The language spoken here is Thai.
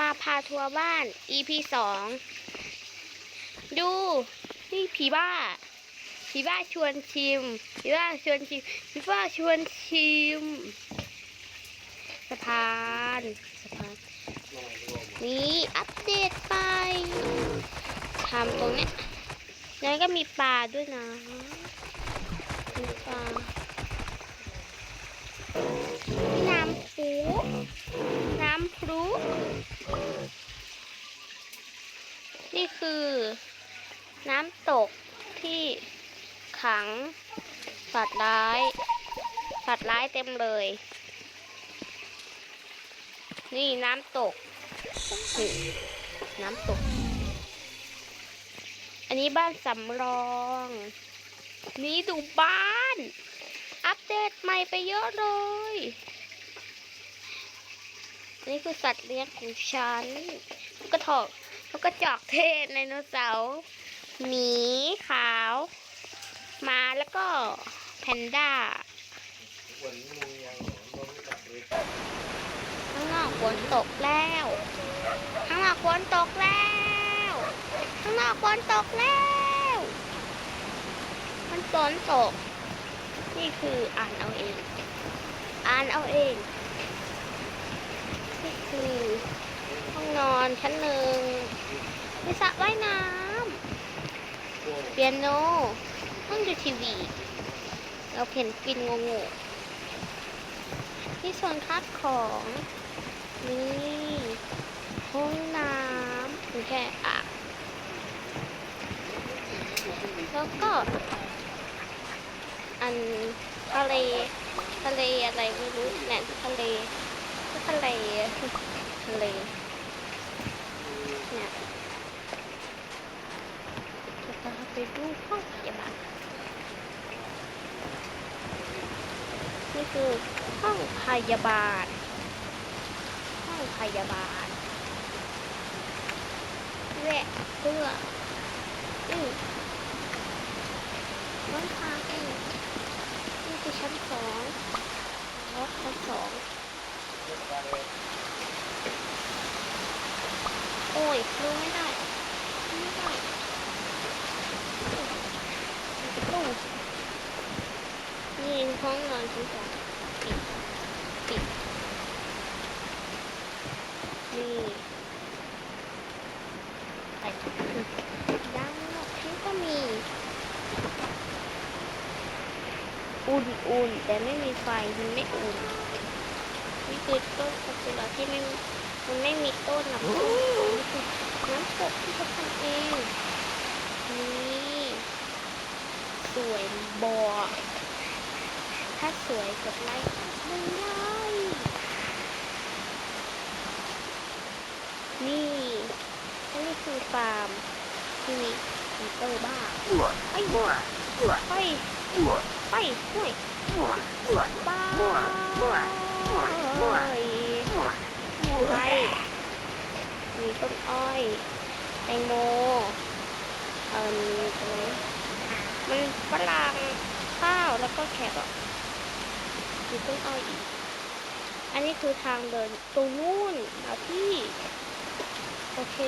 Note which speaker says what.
Speaker 1: มาพาทัวร์บ้าน EP สองดู นี่ผีบ้า ผีบ้าชวนชิม ผีบ้าชวนชิม ผีบ้าชวนชิม สะพาน สะพาน นี่อัปเดตไปทำตรงเนี้ยแล้วก็มีปลาด้วยนะ ที่ขังสัตว์ร้ายสัตว์ร้ายเต็มเลย นี่น้ำตกนี่น้ำตก อันนี้บ้านสำรอง นี่ดูบ้าน อัปเดตใหม่ไปเยอะเลยนี่คือสัตว์เลี้ยงของฉันกระถอกแล้วก็จอกเทศไดโนเสาร์หมี แล้วก็แพนด้าข้างนอกฝนตกแล้ว ข้างนอกฝนตกแล้ว ข้างนอกฝนตกแล้ว มันฝนตก นี่คืออ่านเอาเอง อ่านเอาเอง นี่คือห้องนอนชั้นหนึ่งมีสระว่ายน้ำเปียโน ห้องดูทีวี เราเพนกวินงงๆที่ส่วนคัดของ นี่ห้องน้ำมีแค่อ่าแล้วก็ อันทะเลทะเลอะไรไม่รู้เนี่ยทะเลทะเลทะเลเนี่ยจะพาไปดูห้องพยาบาล นี่คือห้องพยาบาล ห้องพยาบาลแวะเพื่ออืมน้องทางเองนี่คือชั้นสองรถชั้นสองโอ้ยดูไม่ได้ไม่ได้โอ้ยนี่ ห้องนอนชั้นสองปิดปิดนี่ไปด้านนอกที่ก็มี อุ่นๆแต่ไม่มีไฟมันไม่อุ่นนี่คือต้นซากุระที่ไม่มันไม่มีต้นนะนี่คือน้ำตกที่เขาทำเองนี่สวยบอ ถ้าสวยกดไลค์หนึ่ไลค์นี่นนี้คือฟาร์มที่มีมีเตอร์บ้าไอ้บัวไปไปห่วยบ้าไปมีต้นอ้อยแตงโมเอ่อมีอะไรมันฝรั่งข้าวแล้วก็แครอท มีต้นอ้อยอีก อันนี้คือทางเดินตรงนู้นนะพี่ โอเค